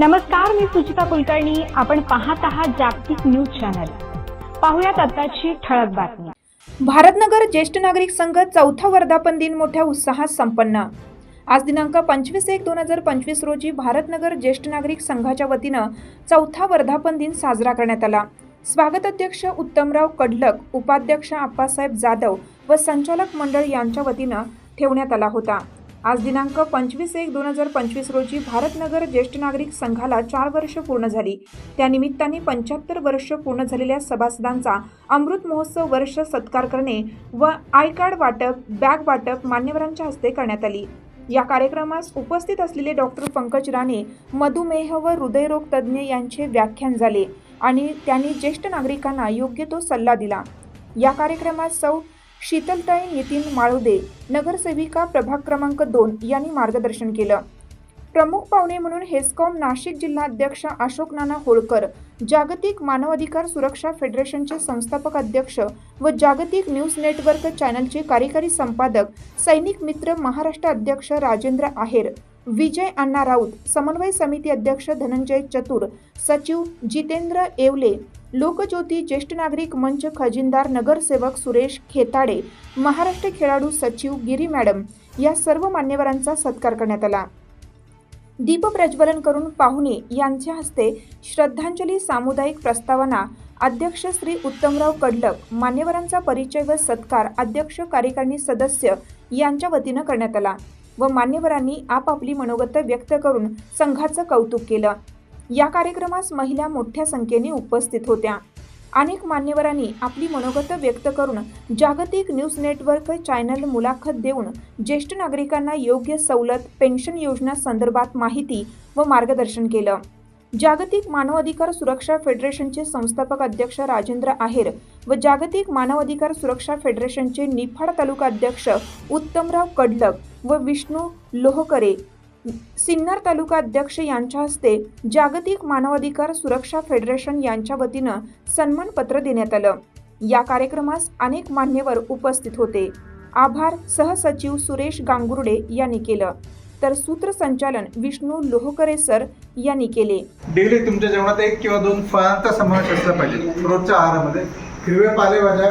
नमस्कार मी सुचिता कुलकर्णी. आपण पाहत आहात जागतिक न्यूज चॅनल. पाहुयात आताची ठळक बातमी. भारतनगर ज्येष्ठ नागरिक संघ चौथा वर्धापन दिन मोठ्या उत्साहात संपन्न. आज दिनांक पंचवीस एक दोन हजार पंचवीस रोजी भारतनगर ज्येष्ठ नागरिक संघाच्या वतीनं चौथा वर्धापन दिन साजरा करण्यात आला. स्वागत अध्यक्ष उत्तमराव कडलक उपाध्यक्ष आप्पासाहेब जाधव व संचालक मंडळ यांच्या वतीनं ठेवण्यात आला होता. आज दिनांक पंचवीस एक दोन हजार पंचवीस रोजी भारतनगर ज्येष्ठ नागरिक संघाला चार वर्ष पूर्ण झाली. त्यानिमित्ताने पंच्याहत्तर वर्ष पूर्ण झालेल्या सभासदांचा अमृत महोत्सव वर्ष सत्कार करणे व आय कार्ड वाटप बॅग वाटप मान्यवरांच्या हस्ते करण्यात आली. या कार्यक्रमास उपस्थित असलेले डॉक्टर पंकज राणे मधुमेह व हृदयरोग तज्ज्ञ यांचे व्याख्यान झाले आणि त्यांनी ज्येष्ठ नागरिकांना योग्य तो सल्ला दिला. या कार्यक्रमात सौ शीतलताई नितीन माळुदे नगरसेविका प्रभाग क्रमांक दोन यांनी मार्गदर्शन केलं. प्रमुख पाहुणे म्हणून हेस्कॉम नाशिक जिल्हाध्यक्ष अशोक नाना होळकर जागतिक मानवाधिकार सुरक्षा फेडरेशनचे संस्थापक अध्यक्ष व जागतिक न्यूज नेटवर्क चॅनलचे कार्यकारी संपादक सैनिक मित्र महाराष्ट्र अध्यक्ष राजेंद्र आहेर विजय अण्णा राऊत समन्वय समिती अध्यक्ष धनंजय चतुर सचिव जितेंद्र येवले लोकज्योती ज्येष्ठ नागरिक मंच खजिनदार नगरसेवक सुरेश खेताडे महाराष्ट्र खेळाडू सचिव गिरी मॅडम या सर्व मान्यवरांचा सत्कार करण्यात आला. दीप प्रज्वलन करून पाहुणे यांच्या हस्ते श्रद्धांजली सामुदायिक प्रस्तावना अध्यक्ष श्री उत्तमराव कडलक मान्यवरांचा परिचय व सत्कार अध्यक्ष कार्यकारिणी सदस्य यांच्या वतीनं करण्यात आला व मान्यवरांनी आपापली मनोगत व्यक्त करून संघाचं कौतुक केलं. या कार्यक्रमास महिला मोठ्या संख्येने उपस्थित होत्या. अनेक मान्यवरांनी आपली मनोगत व्यक्त करून जागतिक न्यूज नेटवर्क चॅनल मुलाखत देऊन ज्येष्ठ नागरिकांना योग्य सवलत पेन्शन योजना संदर्भात माहिती व मार्गदर्शन केलं. जागतिक मानवाधिकार सुरक्षा फेडरेशनचे संस्थापक अध्यक्ष राजेंद्र आहेर व जागतिक मानवाधिकार सुरक्षा फेडरेशनचे निफाड तालुका अध्यक्ष उत्तमराव कडलक व विष्णू लोहकरे सिन्नर तालुका अध्यक्ष यांच्या हस्ते जागतिक मानवाधिकार सुरक्षा फेडरेशन यांच्या वतीनं सन्मानपत्र देण्यात आलं. या कार्यक्रमास अनेक मान्यवर उपस्थित होते. आभार सहसचिव सुरेश गांगुर्डे यांनी केलं. तर सूत्रसंचालन विष्णू लोहकरे सर यांनी केले. डेली तुमच्या जेवणात एक किंवा दोन फळांचा समावेश असला पाहिजे रोजच्या आहारामध्ये. हिरव्या पालेभाज्या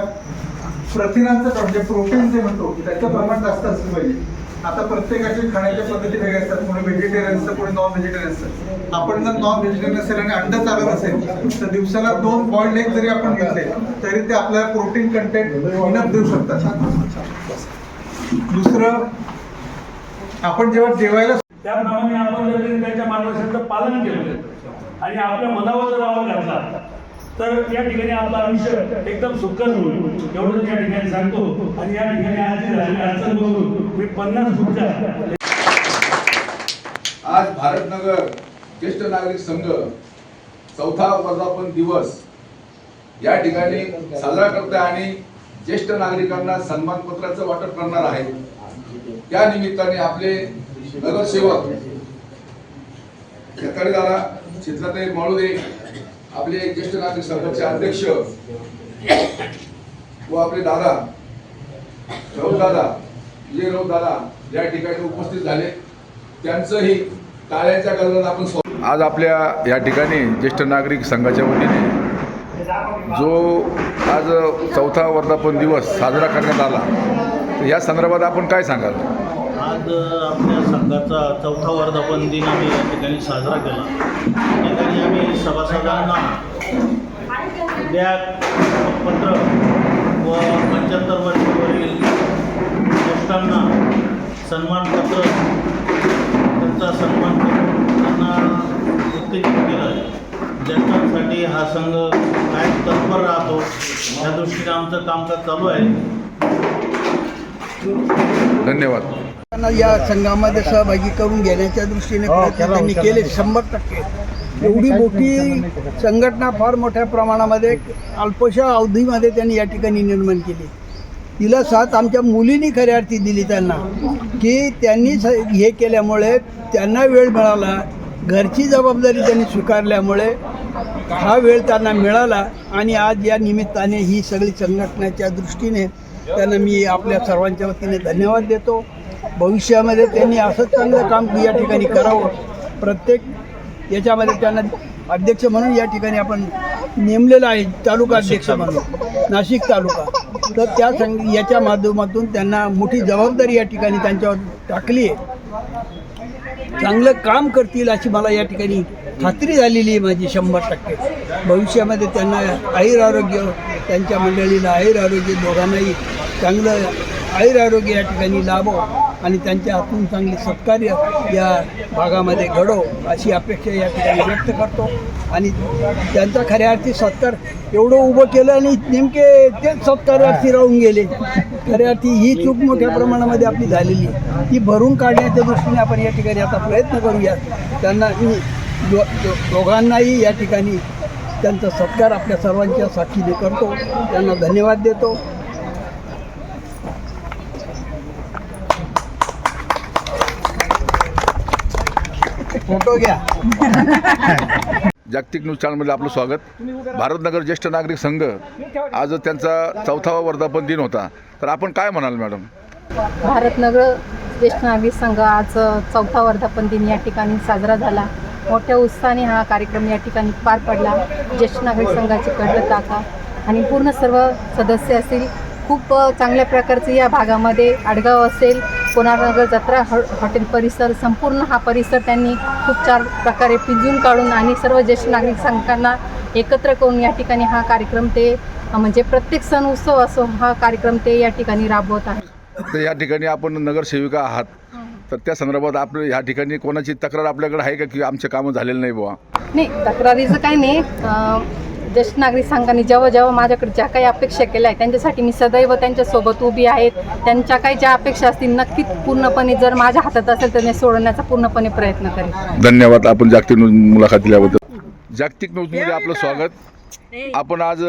प्रथिनांचं म्हणजे प्रोटीन जे म्हणतो त्याचं प्रमाण जास्त असलं पाहिजे. आता प्रत्येकाची खाण्याच्या पद्धती वेगळ्या असतात. कोणी व्हेजिटेरियन असतं कोणी नॉन व्हेजिटेरियन असतं. आपण जर नॉन व्हेजिटेरियन असेल आणि अंड चालत असेल तर दिवसाला दोन बॉइल्ड एग जरी आपण घेतले तरी ते आपल्याला प्रोटीन कंटेंट इनफ देऊ शकतात. दुसरं आपण जेव्हा जेवायला त्याप्रमाणे आपण जर त्यांच्या मार्गदर्शनाचं पालन केलं आणि आपल्या मनावर जर आवड घातला तर या ठिकाणी आपलं आयुष्य एकदम सुखद होईल. एवढं या ठिकाणी सांगतो. आणि या ठिकाणी आज अडचण बघून मी पन्नास फुटच्या आज भारतनगर ज्येष्ठ नागरिक संघ चौथा वर्धापन दिवस या ठिकाणी साजरा करत आहे आणि ज्येष्ठ नागरिकांना सन्मानपत्राचं वाटप करणार आहे. त्या निमित्ताने आपले नगरसेवक दादा चित्राताई माळुदे आपले ज्येष्ठ नागरिक संघाचे अध्यक्ष व आपले दादा राऊत दादा विजय राऊत दादा या ठिकाणी उपस्थित झाले त्यांचंही टाळ्याच्या गजरात आपण आज आपल्या या ठिकाणी ज्येष्ठ नागरिक संघाच्या वतीने जो आज चौथा वर्धापन दिवस साजरा करण्यात आला या संदर्भात आपण काय सांगाल? आज आपल्या संघाचा चौथा वर्धापन दिन आम्ही या ठिकाणी साजरा केला. या ठिकाणी आम्ही सभासदांना बॅग पत्र व पंच्याहत्तर वर्षावरील ज्येष्ठांना सन्मानपत्र त्यांचा सन्मान करून त्यांना उत्तेजित केलं ज्येष्ठांसाठी हा संघ काय तत्पर राहतो. या दृष्टीने आमचं कामकाज चालू आहे. धन्यवाद. त्यांना या संघामध्ये सहभागी करून घेण्याच्या दृष्टीने प्रयत्न त्यांनी केले. शंभर टक्के. एवढी मोठी संघटना फार मोठ्या प्रमाणामध्ये अल्पशा अवधीमध्ये त्यांनी या ठिकाणी निर्माण केली. तिला साथ आमच्या मुलींनी खऱ्या अर्थी दिली त्यांना की त्यांनी हे केल्यामुळे त्यांना वेळ मिळाला घरची जबाबदारी त्यांनी स्वीकारल्यामुळे हा वेळ त्यांना मिळाला आणि आज या निमित्ताने ही सगळी संघटनेच्या दृष्टीने त्यांना मी आपल्या सर्वांच्या वतीने धन्यवाद देतो. भविष्यामध्ये त्यांनी असंच चांगलं काम या ठिकाणी करावं. प्रत्येक याच्यामध्ये त्यांना अध्यक्ष म्हणून या ठिकाणी आपण नेमलेलं आहे तालुका अध्यक्ष म्हणून. नाशिक तालुका. तर त्या संग याच्या माध्यमातून त्यांना मोठी जबाबदारी या ठिकाणी त्यांच्यावर टाकली आहे. चांगलं काम करतील अशी मला या ठिकाणी खात्री झालेली आहे माझी शंभर टक्के. भविष्यामध्ये त्यांना आयुर आरोग्य त्यांच्या मंडळीला आयुर आरोग्य दोघांनाही चांगलं आयुर आरोग्य या ठिकाणी लाभो. आणि त्यांच्या हातून चांगले सत्कार्य या भागामध्ये घडो अशी अपेक्षा या ठिकाणी व्यक्त करतो. आणि त्यांचा खऱ्या अर्थी सत्कार एवढं उभं केलं आणि नेमके तेच सत्कारार्थी राहून गेले. खऱ्या अर्थी ही चूक मोठ्या प्रमाणामध्ये आपली झालेली आहे. ती भरून काढण्याच्या दृष्टीने आपण या ठिकाणी आता प्रयत्न करूया. त्यांना मी दो दोघांनाही या ठिकाणी त्यांचा सत्कार आपल्या सर्वांच्या साक्षीने करतो. त्यांना धन्यवाद देतो. फोटो घ्या. जागतिक न्यूज चॅनलमध्ये आपलं स्वागत. भारतनगर ज्येष्ठ नागरिक संघ आज त्यांचा चौथावा वर्धापन दिन होता. तर आपण काय म्हणाल मॅडम? भारतनगर ज्येष्ठ नागरिक संघ आज चौथा वर्धापन दिन या ठिकाणी साजरा झाला. मोठ्या उत्साहाने हा कार्यक्रम या ठिकाणी पार पडला. ज्येष्ठ नागरिक संघाचे कडलं काका आणि पूर्ण सर्व सदस्य असतील खूप चांगल्या प्रकारचे या भागामध्ये आडगाव असेल कोणानगर जत्रा हॉ हॉटेल परिसर संपूर्ण हा परिसर त्यांनी खूप चार प्रकारे पिंजून काढून आणि सर्व ज्येष्ठ नागरिक संघांना एकत्र करून या ठिकाणी हा कार्यक्रम ते म्हणजे प्रत्येक सण उत्सव असो हा कार्यक्रम ते या ठिकाणी राबवत आहेत तर या ठिकाणी आपण नगरसेविका आहात. तर त्या संदर्भात आपलं ह्या ठिकाणी कोणाची तक्रार आपल्याकडे आहे का? की आमचे कामं झालेलं नाही बुवा? नाही तक्रारीचं काही नाही. ज्येष्ठ नागरिक संघाने जेव्हा जेव्हा माझ्याकडे ज्या काही अपेक्षा केल्या आहेत त्यांच्यासाठी मी सदैव त्यांच्यासोबत उभी आहेत त्यांच्या काही ज्या अपेक्षा असतील नक्कीच पूर्णपणे जर माझ्या हातात असेल तर मी सोडवण्याचा पूर्णपणे प्रयत्न करेन. धन्यवाद. आपण जागतिक मुलाखत दिल्याबद्दल. जागतिक न्यूजमध्ये आपलं स्वागत. आपण आज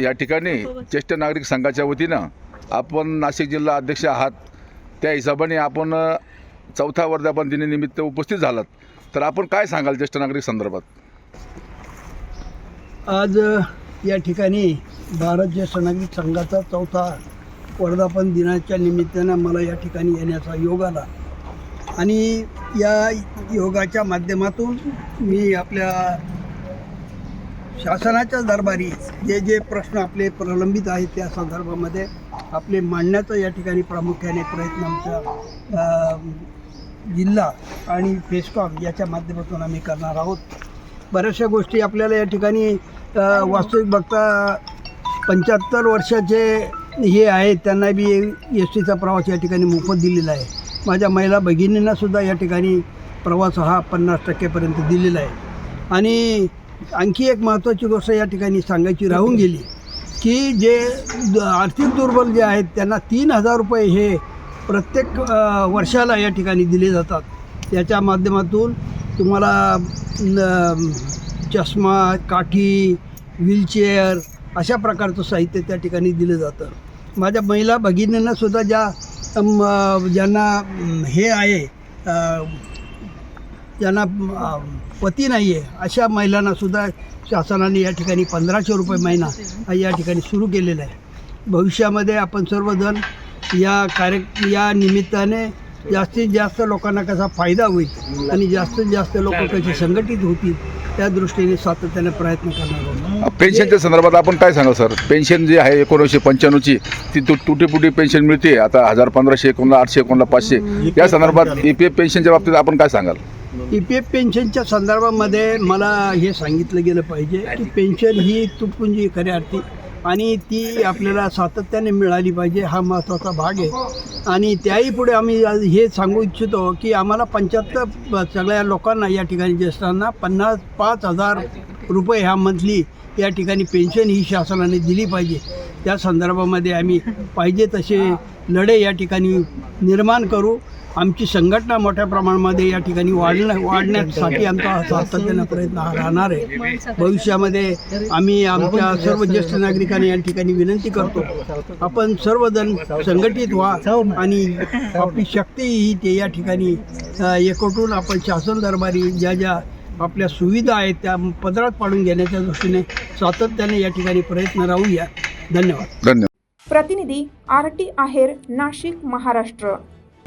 या ठिकाणी ज्येष्ठ नागरिक संघाच्या वतीनं आपण नाशिक जिल्हा अध्यक्ष आहात. त्या हिशोबाने आपण चौथा वर्धापन दिनानिमित्त उपस्थित झालात. तर आपण काय सांगाल ज्येष्ठ नागरिक संदर्भात? आज या ठिकाणी भारत ज्येष्ठ नागरिक संघाचा चौथा वर्धापन दिनाच्या निमित्तानं मला या ठिकाणी येण्याचा योग आला. आणि या योगाच्या माध्यमातून मी आपल्या शासनाच्या दरबारी जे जे प्रश्न आपले प्रलंबित आहेत त्या संदर्भामध्ये आपले मांडण्याचा या ठिकाणी प्रामुख्याने प्रयत्न आमचा जिल्हा आणि फेस्कॉम याच्या माध्यमातून आम्ही करणार आहोत. बऱ्याचशा गोष्टी आपल्याला या ठिकाणी वास्तविक बघता पंच्याहत्तर वर्षाचे हे आहेत त्यांना बी एस टीचा प्रवास या ठिकाणी मोफत दिलेला आहे. माझ्या महिला भगिनींना सुद्धा या ठिकाणी प्रवास हा पन्नास टक्क्यापर्यंत दिलेला आहे. आणि आणखी एक महत्त्वाची गोष्ट या ठिकाणी सांगायची राहून गेली की जे द- आर्थिक दुर्बल जे आहेत त्यांना तीन हजार रुपये हे प्रत्येक वर्षाला या ठिकाणी दिले जातात. याच्या माध्यमातून तुम्हाला न, चष्मा काठी व्हीलचेअर अशा प्रकारचं साहित्य त्या ठिकाणी दिलं जातं. माझ्या महिला भगिनींना सुद्धा ज्या ज्यांना हे आहे ज्यांना पती नाही आहे अशा महिलांनासुद्धा शासनाने या ठिकाणी पंधराशे रुपये महिना या ठिकाणी सुरू केलेला आहे. भविष्यामध्ये आपण सर्वजण या कार्य या निमित्ताने जास्तीत जास्त लोकांना कसा फायदा होईल आणि जास्तीत जास्त लोक कसे संघटित होतील त्या दृष्टीने सातत्याने प्रयत्न करणार पेन्शनच्या संदर्भात आपण काय सांगाल सर पेन्शन जी आहे एकोणीसशे पंच्याण्णवची ती तु तुटीपुटी पेन्शन मिळते. आता हजार पंधराशे एकोणला आठशे एकोणला पाचशे. या संदर्भात ई पी एफ पेन्शनच्या बाबतीत आपण काय सांगाल? ई पी एफ पेन्शनच्या संदर्भामध्ये मला हे सांगितलं गेलं पाहिजे की पेन्शन ही तुटपुंजी खऱ्या अर्थी आणि ती आपल्याला सातत्याने मिळाली पाहिजे हा महत्त्वाचा भाग आहे. आणि त्याही पुढे आम्ही हे सांगू इच्छितो की आम्हाला पंच्याहत्तर सगळ्या लोकांना या ठिकाणी ज्येष्ठांना पन्नास पाच हजार रुपये ह्या मंथली या ठिकाणी पेन्शन ही शासनाने दिली पाहिजे. त्या संदर्भामध्ये आम्ही पाहिजे तसे लढे या ठिकाणी निर्माण करू. आमची संघटना मोठ्या प्रमाणामध्ये या ठिकाणी वाढण्या वाढण्यासाठी आमचा सातत्यानं प्रयत्न हा राहणार आहे. भविष्यामध्ये आम्ही आमच्या सर्व ज्येष्ठ नागरिकांनी या ठिकाणी विनंती करतो आपण सर्वजण संघटित व्हा आणि आपली शक्ती ही ते या ठिकाणी एकवटून आपण शासन दरबारी ज्या ज्या आपल्या सुविधा आहेत त्या पदरात पाडून घेण्याच्या दृष्टीने सातत्याने या ठिकाणी प्रयत्न राहूया. धन्यवाद. धन्यवाद. प्रतिनिधी आर टी आहेर नाशिक महाराष्ट्र.